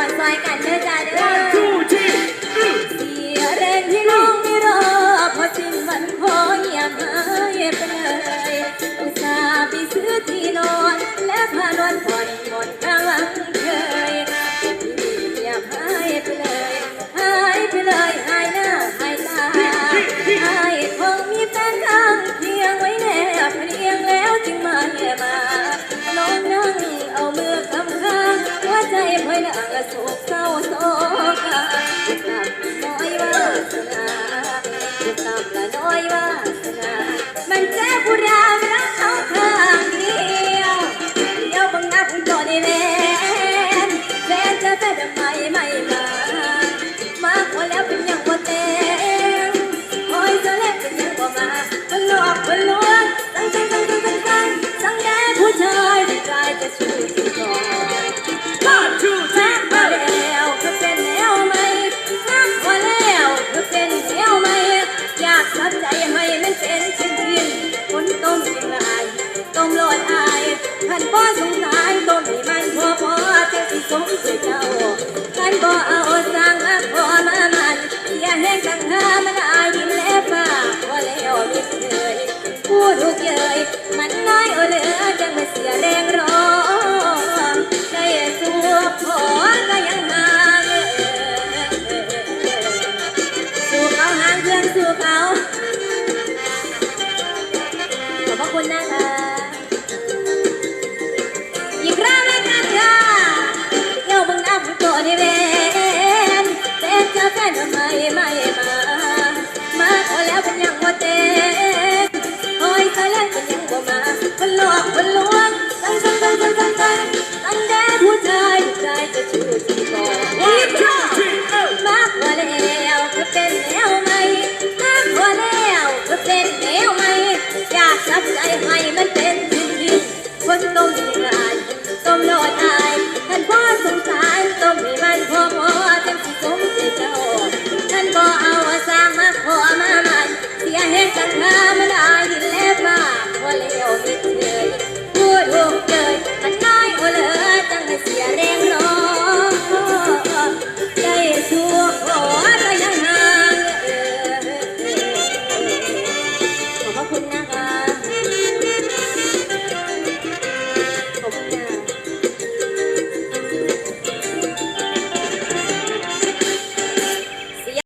อนซอยกันเด้อจ้า นมันแจ้ผู้รามรักเขาทางเดียวเดียวบังนับคุณต่ด้แฟนแฟนจะแฟทำไมไม่ ผู้ทุกเยยมันน้อยเอเลือจะไม่เสียแรงร้องได้สู้ขอก็ยังมาสู่เขาหางเพื่อนสู่เขาขอบพระคุณนะคะ